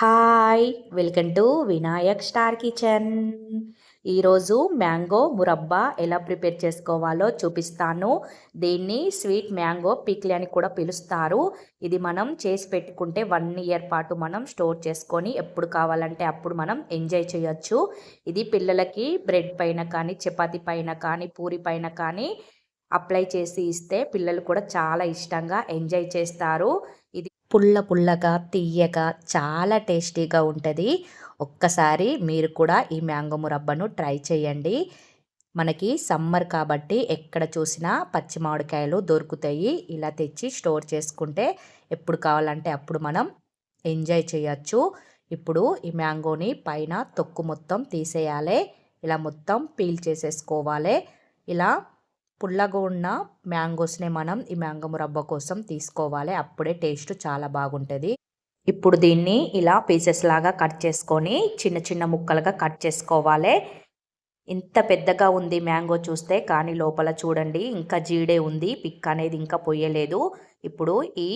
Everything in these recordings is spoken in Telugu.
Hi welcome to Vinayak star kitchen. ఈరోజు మ్యాంగో మురబ్బా ఎలా ప్రిపేర్ చేసుకోవాలో చూపిస్తాను. దీన్ని స్వీట్ మ్యాంగో పిక్లీ అని కూడా పిలుస్తారు. ఇది మనం చేసి పెట్టుకుంటే వన్ ఇయర్ పాటు మనం స్టోర్ చేసుకొని ఎప్పుడు కావాలంటే అప్పుడు మనం ఎంజాయ్ చేయొచ్చు. ఇది పిల్లలకి బ్రెడ్ పైన కానీ చపాతి పైన కానీ పూరి పైన కానీ అప్లై చేసి ఇస్తే పిల్లలు కూడా చాలా ఇష్టంగా ఎంజాయ్ చేస్తారు. పుల్ల పుల్లగా తీయగా చాలా టేస్టీగా ఉంటుంది. ఒక్కసారి మీరు కూడా ఈ మ్యాంగో మురబ్బను ట్రై చేయండి. మనకి సమ్మర్ కాబట్టి ఎక్కడ చూసినా పచ్చి మామిడికాయలు దొరుకుతాయి. ఇలా తెచ్చి స్టోర్ చేసుకుంటే ఎప్పుడు కావాలంటే అప్పుడు మనం ఎంజాయ్ చేయొచ్చు. ఇప్పుడు ఈ మ్యాంగోని పైన తొక్కు మొత్తం తీసేయాలి. ఇలా మొత్తం పీల్ చేసేసుకోవాలి. ఇలా పుల్లగా ఉన్న మ్యాంగోస్ని మనం ఈ మ్యాంగో మురబ్బ కోసం తీసుకోవాలి. అప్పుడే టేస్ట్ చాలా బాగుంటుంది. ఇప్పుడు దీన్ని ఇలా పీసెస్ లాగా కట్ చేసుకొని చిన్న చిన్న ముక్కలుగా కట్ చేసుకోవాలి. ఇంత పెద్దగా ఉంది మ్యాంగో చూస్తే కానీ లోపల చూడండి ఇంకా జీడే ఉంది. పిక్ అనేది ఇంకా పొయ్యలేదు. ఇప్పుడు ఈ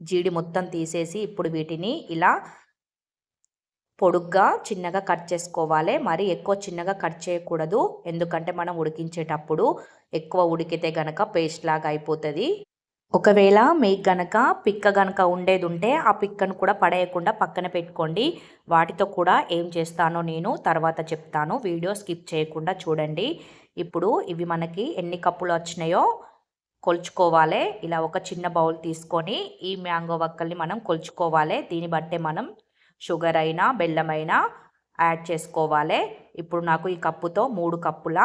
జీడి మొత్తం తీసేసి ఇప్పుడు వీటిని ఇలా పొడుగ్గా చిన్నగా కట్ చేసుకోవాలి. మరి ఎక్కువ చిన్నగా కట్ చేయకూడదు. ఎందుకంటే మనం ఉడికించేటప్పుడు ఎక్కువ ఉడికితే గనక పేస్ట్ లాగా అయిపోతుంది. ఒకవేళ మీకు గనక పిక్క గనక ఉండేది ఉంటే ఆ పిక్కను కూడా పడేయకుండా పక్కన పెట్టుకోండి. వాటితో కూడా ఏం చేస్తానో నేను తర్వాత చెప్తాను. వీడియో స్కిప్ చేయకుండా చూడండి. ఇప్పుడు ఇవి మనకి ఎన్ని కప్పులు వచ్చినాయో కొలుచుకోవాలి. ఇలా ఒక చిన్న బౌల్ తీసుకొని ఈ మ్యాంగో వక్కల్ని మనం కొలుచుకోవాలి. దీన్ని బట్టే మనం షుగర్ అయినా బెల్లం అయినా యాడ్ చేసుకోవాలి. ఇప్పుడు నాకు ఈ కప్పుతో మూడు కప్పుల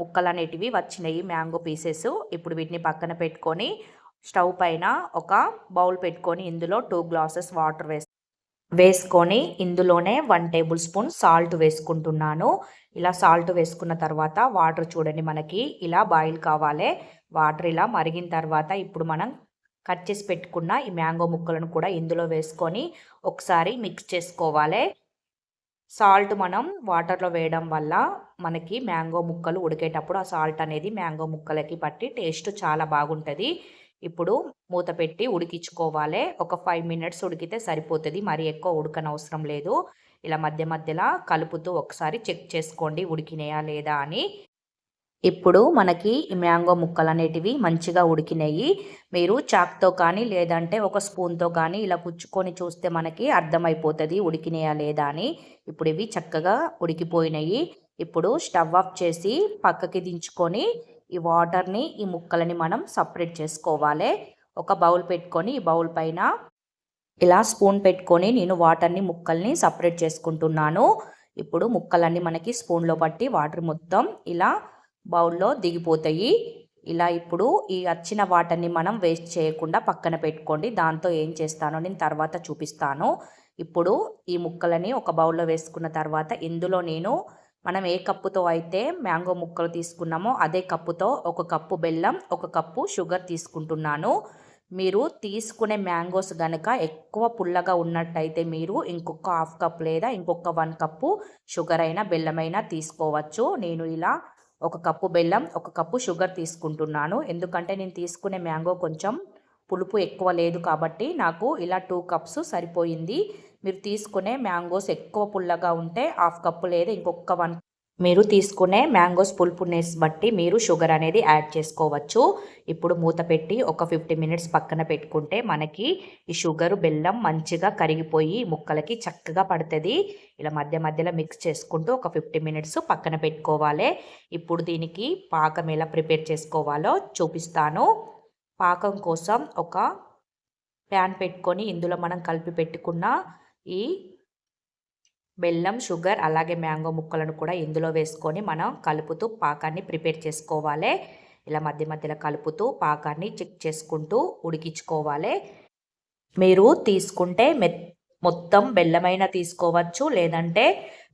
ముక్కలు అనేటివి వచ్చినాయి మ్యాంగో పీసెస్. ఇప్పుడు వీటిని పక్కన పెట్టుకొని స్టవ్ పైన ఒక బౌల్ పెట్టుకొని ఇందులో టూ గ్లాసెస్ వాటర్ వేసి వేసుకొని ఇందులోనే వన్ టేబుల్ స్పూన్ సాల్ట్ వేసుకుంటున్నాను. ఇలా సాల్ట్ వేసుకున్న తర్వాత వాటర్ చూడండి మనకి ఇలా బాయిల్ కావాలి. వాటర్ ఇలా మరిగిన తర్వాత ఇప్పుడు మనం కట్ చేసి పెట్టుకున్న ఈ మ్యాంగో ముక్కలను కూడా ఇందులో వేసుకొని ఒకసారి మిక్స్ చేసుకోవాలి. సాల్ట్ మనం వాటర్లో వేయడం వల్ల మనకి మ్యాంగో ముక్కలు ఉడికేటప్పుడు ఆ సాల్ట్ అనేది మ్యాంగో ముక్కలకి పట్టి టేస్ట్ చాలా బాగుంటుంది. ఇప్పుడు మూత పెట్టి ఉడికించుకోవాలి. ఒక ఫైవ్ మినిట్స్ ఉడికితే సరిపోతుంది. మరి ఎక్కువ ఉడకనవసరం లేదు. ఇలా మధ్య మధ్యలో కలుపుతూ ఒకసారి చెక్ చేసుకోండి ఉడికినాయా లేదా అని. ఇప్పుడు మనకి ఈ మ్యాంగో ముక్కలు అనేటివి మంచిగా ఉడికినాయి. మీరు చాక్తో కానీ లేదంటే ఒక స్పూన్తో కానీ ఇలా కుచ్చుకొని చూస్తే మనకి అర్థమైపోతుంది ఉడికినాయా లేదా అని. ఇప్పుడు ఇవి చక్కగా ఉడికిపోయినాయి. ఇప్పుడు స్టవ్ ఆఫ్ చేసి పక్కకి దించుకొని ఈ వాటర్ని ఈ ముక్కలని మనం సపరేట్ చేసుకోవాలి. ఒక బౌల్ పెట్టుకొని ఈ బౌల్ పైన ఇలా స్పూన్ పెట్టుకొని నేను వాటర్ని ముక్కల్ని సపరేట్ చేసుకుంటున్నాను. ఇప్పుడు ముక్కలన్నీ మనకి స్పూన్లో పట్టి వాటర్ మొత్తం ఇలా బౌల్లో దిగిపోతాయి. ఇలా ఇప్పుడు ఈ వచ్చిన వాటర్ని మనం వేస్ట్ చేయకుండా పక్కన పెట్టుకోండి. దాంతో ఏం చేస్తానో నేను తర్వాత చూపిస్తాను. ఇప్పుడు ఈ ముక్కలని ఒక బౌల్లో వేసుకున్న తర్వాత ఇందులో నేను మనం ఏ కప్పుతో అయితే మ్యాంగో ముక్కలు తీసుకున్నామో అదే కప్పుతో ఒక కప్పు బెల్లం ఒక కప్పు షుగర్ తీసుకుంటున్నాను. మీరు తీసుకునే మ్యాంగోస్ కనుక ఎక్కువ పుల్లగా ఉన్నట్టయితే మీరు ఇంకొక హాఫ్ కప్ లేదా ఇంకొక వన్ కప్పు షుగర్ అయినా బెల్లమైనా తీసుకోవచ్చు. నేను ఇలా ఒక కప్పు బెల్లం ఒక కప్పు షుగర్ తీసుకుంటున్నాను. ఎందుకంటే నేను తీసుకునే మ్యాంగో కొంచెం పులుపు ఎక్కువ లేదు కాబట్టి నాకు ఇలా టూ కప్స్ సరిపోయింది. మీరు తీసుకునే మ్యాంగోస్ ఎక్కువ పుల్లగా ఉంటే హాఫ్ కప్పు లేదా ఇంకొక వన్ మీరు తీసుకునే మ్యాంగోస్ పుల్పునెస్ బట్టి మీరు షుగర్ అనేది యాడ్ చేసుకోవచ్చు. ఇప్పుడు మూత పెట్టి ఒక ఫిఫ్టీ మినిట్స్ పక్కన పెట్టుకుంటే మనకి ఈ షుగర్ బెల్లం మంచిగా కరిగిపోయి ముక్కలకి చక్కగా పడుతుంది. ఇలా మధ్య మధ్యలో మిక్స్ చేసుకుంటూ ఒక ఫిఫ్టీ మినిట్స్ పక్కన పెట్టుకోవాలి. ఇప్పుడు దీనికి పాకం ఎలా ప్రిపేర్ చేసుకోవాలో చూపిస్తాను. పాకం కోసం ఒక ప్యాన్ పెట్టుకొని ఇందులో మనం కలిపి పెట్టుకున్న ఈ బెల్లం షుగర్ అలాగే మ్యాంగో ముక్కలను కూడా ఇందులో వేసుకొని మనం కలుపుతూ పాకాన్ని ప్రిపేర్ చేసుకోవాలి. ఇలా మధ్య మధ్యలో కలుపుతూ పాకాన్ని చెక్ చేసుకుంటూ ఉడికించుకోవాలి. మీరు తీసుకుంటే మె మొత్తం బెల్లమైనా తీసుకోవచ్చు లేదంటే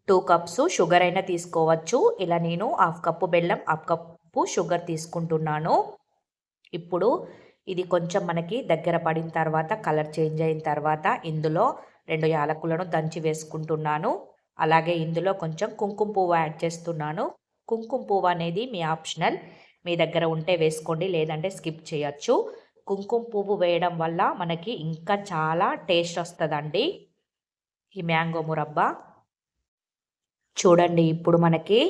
టూ కప్స్ షుగర్ అయినా తీసుకోవచ్చు. ఇలా నేను హాఫ్ కప్పు బెల్లం హాఫ్ కప్పు షుగర్ తీసుకుంటున్నాను. ఇప్పుడు ఇది కొంచెం మనకి దగ్గర పడిన తర్వాత కలర్ చేంజ్ అయిన తర్వాత ఇందులో రెండు యాలకులను దంచి వేసుకుంటున్నాను. అలాగే ఇందులో కొంచెం కుంకుమ పువ్వు యాడ్ చేస్తున్నాను. కుంకుమ పువ్వు అనేది మీ ఆప్షనల్. మీ దగ్గర ఉంటే వేసుకోండి లేదంటే స్కిప్ చేయొచ్చు. కుంకుమ పువ్వు వేయడం వల్ల మనకి ఇంకా చాలా టేస్ట్ వస్తుందండి. ఈ మ్యాంగో మురబ్బా. చూడండి ఇప్పుడు మనకి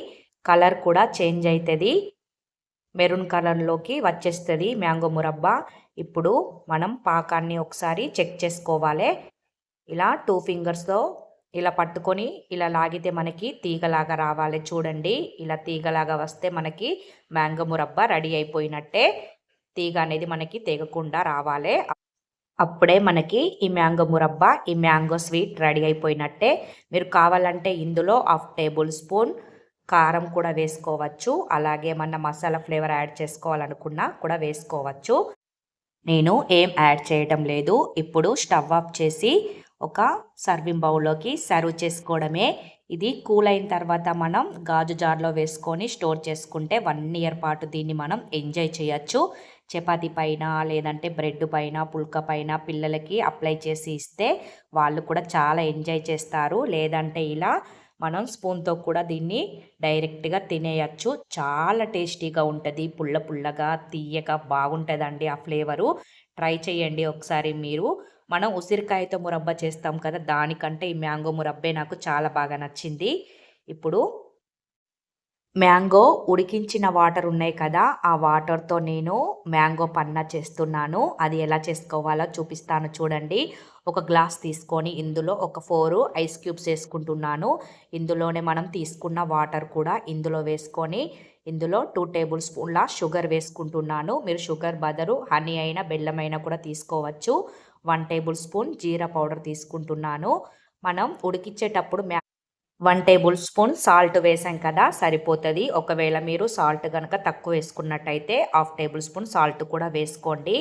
కలర్ కూడా చేంజ్ అవుతుంది మెరూన్ కలర్లోకి వచ్చేస్తుంది మ్యాంగో మురబ్బా. ఇప్పుడు మనం పాకాన్ని ఒకసారి చెక్ చేసుకోవాలి. ఇలా టూ ఫింగర్స్తో ఇలా పట్టుకొని ఇలా లాగితే మనకి తీగలాగా రావాలి. చూడండి ఇలా తీగలాగా వస్తే మనకి మ్యాంగో మురబ్బా రెడీ అయిపోయినట్టే తీగ అనేది మనకి తెగకుండా రావాలి. అప్పుడే మనకి ఈ మ్యాంగో మురబ్బా ఈ మ్యాంగో స్వీట్ రెడీ అయిపోయినట్టే. మీరు కావాలంటే ఇందులో హాఫ్ టేబుల్ స్పూన్ కారం కూడా వేసుకోవచ్చు. అలాగే మన మసాలా ఫ్లేవర్ యాడ్ చేసుకోవాలనుకున్నా కూడా వేసుకోవచ్చు. నేను ఏం యాడ్ చేయటం లేదు. ఇప్పుడు స్టవ్ ఆఫ్ చేసి ఒక సర్వింగ్ బౌల్లోకి సర్వ్ చేసుకోవడమే. ఇది కూల్ అయిన తర్వాత మనం గాజు జార్లో వేసుకొని స్టోర్ చేసుకుంటే వన్ ఇయర్ పాటు దీన్ని మనం ఎంజాయ్ చేయొచ్చు. చపాతి పైన లేదంటే బ్రెడ్ పైన పుల్క పైన పిల్లలకి అప్లై చేసి ఇస్తే వాళ్ళు కూడా చాలా ఎంజాయ్ చేస్తారు. లేదంటే ఇలా మనం స్పూన్తో కూడా దీన్ని డైరెక్ట్గా తినేయచ్చు. చాలా టేస్టీగా ఉంటుంది. పుల్ల పుల్లగా తీయగా బాగుంటుందండి ఆ ఫ్లేవరు ట్రై చేయండి ఒకసారి మీరు. మనం ఉసిరికాయతో మురబ్బ చేస్తాం కదా దానికంటే ఈ మ్యాంగో మురబ్బే నాకు చాలా బాగా నచ్చింది. ఇప్పుడు మ్యాంగో ఉడికించిన వాటర్ ఉన్నాయి కదా ఆ వాటర్తో నేను మ్యాంగో పన్న చేస్తున్నాను. అది ఎలా చేసుకోవాలో చూపిస్తాను చూడండి. ఒక గ్లాస్ తీసుకొని ఇందులో ఒక ఫోరు ఐస్ క్యూబ్స్ వేసుకుంటున్నాను. ఇందులోనే మనం తీసుకున్న వాటర్ కూడా ఇందులో వేసుకొని ఇందులో టూ టేబుల్ స్పూన్ల షుగర్ వేసుకుంటున్నాను. మీరు షుగర్ బదరు హనీ అయినా బెల్లమైనా కూడా తీసుకోవచ్చు. వన్ టేబుల్ స్పూన్ జీరా పౌడర్ తీసుకుంటున్నాను. మనం ఉడికించేటప్పుడు మ్యా వన్ టేబుల్ స్పూన్ సాల్ట్ వేసాం కదా సరిపోతుంది. ఒకవేళ మీరు సాల్ట్ కనుక తక్కువ వేసుకున్నట్టయితే హాఫ్ టేబుల్ స్పూన్ సాల్ట్ కూడా వేసుకోండి.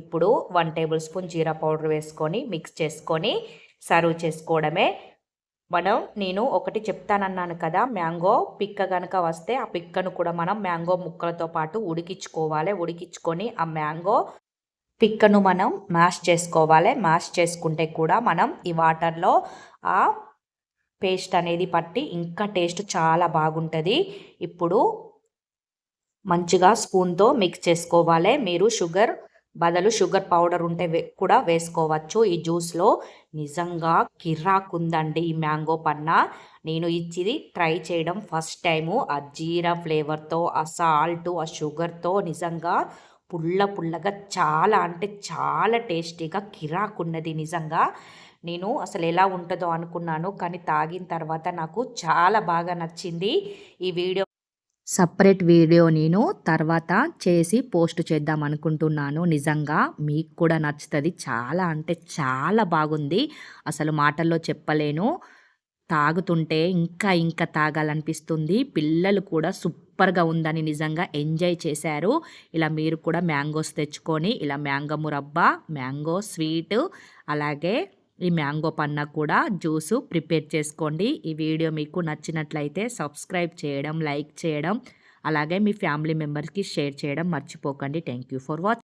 ఇప్పుడు వన్ టేబుల్ స్పూన్ జీరా పౌడర్ వేసుకొని మిక్స్ చేసుకొని సర్వ్ చేసుకోవడమే. మనం నేను ఒకటి చెప్తానన్నాను కదా మ్యాంగో పిక్క కనుక వస్తే ఆ పిక్కను కూడా మనం మ్యాంగో ముక్కలతో పాటు ఉడికించుకోవాలి. ఉడికించుకొని ఆ మ్యాంగో పిక్కను మనం మ్యాష్ చేసుకోవాలి. మ్యాష్ చేసుకుంటే కూడా మనం ఈ వాటర్లో ఆ పేస్ట్ అనేది పట్టి ఇంకా టేస్ట్ చాలా బాగుంటుంది. ఇప్పుడు మంచిగా స్పూన్తో మిక్స్ చేసుకోవాలి. మీరు షుగర్ బదులు షుగర్ పౌడర్ ఉంటే కూడా వేసుకోవచ్చు. ఈ జ్యూస్లో నిజంగా కిర్రాకుందండి ఈ మ్యాంగో పన్న. నేను ఇచ్చిది ట్రై చేయడం ఫస్ట్ టైము. ఆ జీరా ఫ్లేవర్తో ఆ సాల్ట్ ఆ షుగర్తో నిజంగా పుల్ల పుల్లగా చాలా అంటే చాలా టేస్టీగా కిరాకున్నది నిజంగా. నేను అసలు ఎలా ఉంటుందో అనుకున్నాను కానీ తాగిన తర్వాత నాకు చాలా బాగా నచ్చింది ఈ వీడియో. సపరేట్ వీడియో నేను తర్వాత చేసి పోస్ట్ చేద్దాం అనుకుంటున్నాను. నిజంగా మీకు కూడా నచ్చుతుంది చాలా అంటే చాలా బాగుంది. అసలు మాటల్లో చెప్పలేను. తాగుతుంటే ఇంకా ఇంకా తాగాలనిపిస్తుంది. పిల్లలు కూడా సూపర్గా ఉందని నిజంగా ఎంజాయ్ చేశారు. ఇలా మీరు కూడా మ్యాంగోస్ తెచ్చుకొని ఇలా మ్యాంగో మురబ్బా మ్యాంగో స్వీట్ అలాగే ఈ మ్యాంగో పన్న కూడా జ్యూసు ప్రిపేర్ చేసుకోండి. ఈ వీడియో మీకు నచ్చినట్లయితే సబ్స్క్రైబ్ చేయడం లైక్ చేయడం అలాగే మీ ఫ్యామిలీ మెంబర్స్కి షేర్ చేయడం మర్చిపోకండి. Thank you for watch